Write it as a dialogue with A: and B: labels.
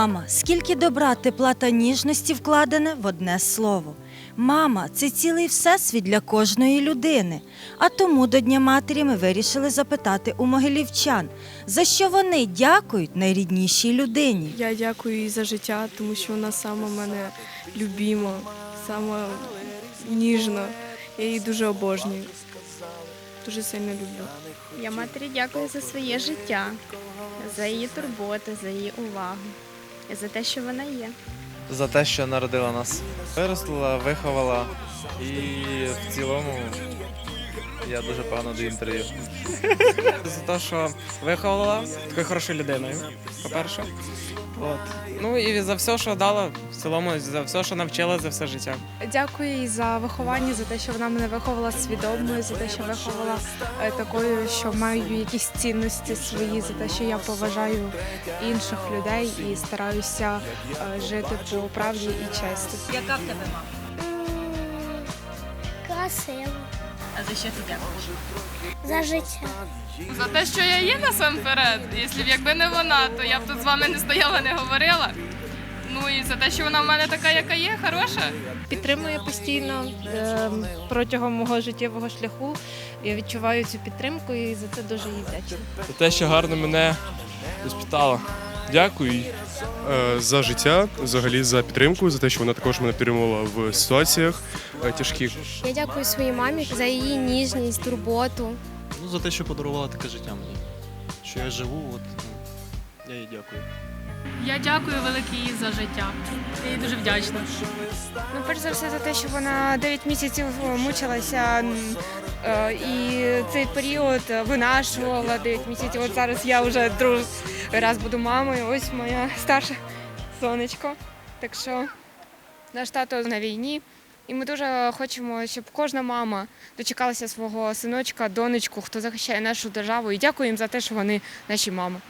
A: Мама, скільки добра, тепла та ніжності вкладене в одне слово. Мама це цілий всесвіт для кожної людини. А тому до Дня матері ми вирішили запитати у могилівчан, за що вони дякують найріднішій людині.
B: Я дякую їй за життя, тому що вона сама мене любима, сама ніжна. Я її дуже обожнюю. Дуже сильно люблю.
C: Я матері дякую за своє життя, за її турботи, за її увагу за те, що вона є.
D: за те, що народила нас. Виростила, виховала і в цілому я дуже погано даю інтерв'ю.
E: за те, що виховала такою хорошою людиною, по-перше. От. Ну і за все, що дала, в цілому, за все, що навчила за все життя.
F: Дякую їй за виховання, за те, що вона мене виховала свідомою, за те, що виховала е, такою, що маю якісь цінності свої, за те, що я поважаю інших людей і стараюся е, жити по правді і честі.
A: Яка в тебе мама?
G: Красиво.
A: А за що ти дякуєш?
G: За життя.
H: За те, що я є насамперед. Якщо б якби не вона, то я б тут з вами не стояла, не говорила. Ну і за те, що вона в мене така, яка є, хороша.
I: підтримує постійно е, протягом мого життєвого шляху. Я відчуваю цю підтримку і за це дуже їй вдячна.
J: за те, що гарно мене воспитала. Дякую. їй.
K: Е, за життя, взагалі за підтримку, за те, що вона також мене підтримувала в ситуаціях е, тяжких.
G: Я дякую своїй мамі за її ніжність, турботу.
L: Ну, за те, що подарувала таке життя мені. Що я живу, от ну, я їй дякую.
H: Я дякую великій за життя. Я їй дуже вдячна.
F: Ну, перш за все, за те, що вона 9 місяців мучилася е, і цей період винашувала 9 місяців. От зараз я вже другий раз буду мамою. Ось моя старша сонечко. Так що наш тато на війні. І ми дуже хочемо, щоб кожна мама дочекалася свого синочка, донечку, хто захищає нашу державу. І дякую їм за те, що вони наші мами.